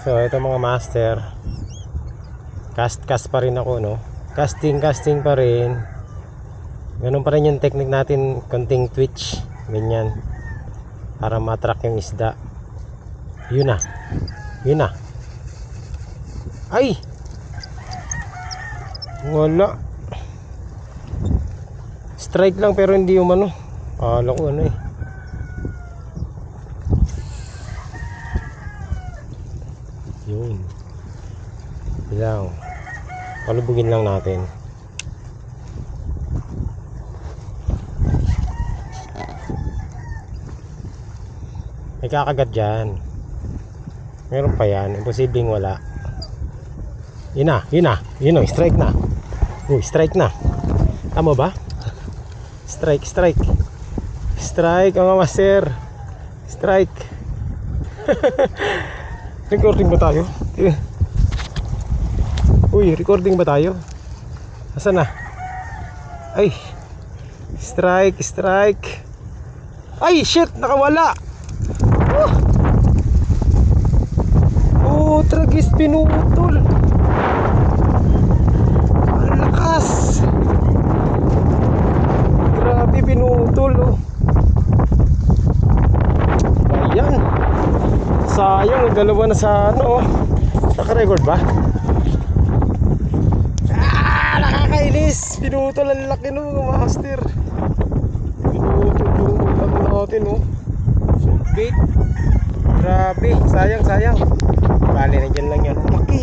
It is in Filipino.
So ito mga master. Cast cast pa rin ako no? Casting casting pa rin. Ganun pa rin yung technique natin Konting twitch Ganyan Para matrack yung isda. Yun na. Yun na. Ay! Wala. Strike lang pero hindi yung ano. Akala ko ano eh Yun. Lang. Palubugin lang natin. May kakagat dyan. Meron pa yan. Imposibleng wala. Yun na. Yun na. Yun o. Strike na. Uy, strike na. Tama ba? Strike, strike. Strike, mga master. Strike. Recording ba tayo? Uy, recording ba tayo? Asa na? Ay. Strike, strike. Ay, shit, nakawala. Oh, oh tragis pinutol. Ang lakas. Grabe pinutol, oh. Ayan. Sayang, dalawa na sa ano. oh. Naka-record ba? Ah, nakakainis. Pinutol ang laki no, master. Pinutol yung ano natin, oh. Bait. Grabe, sayang, sayang. Bali, nandyan lang yan. Laki.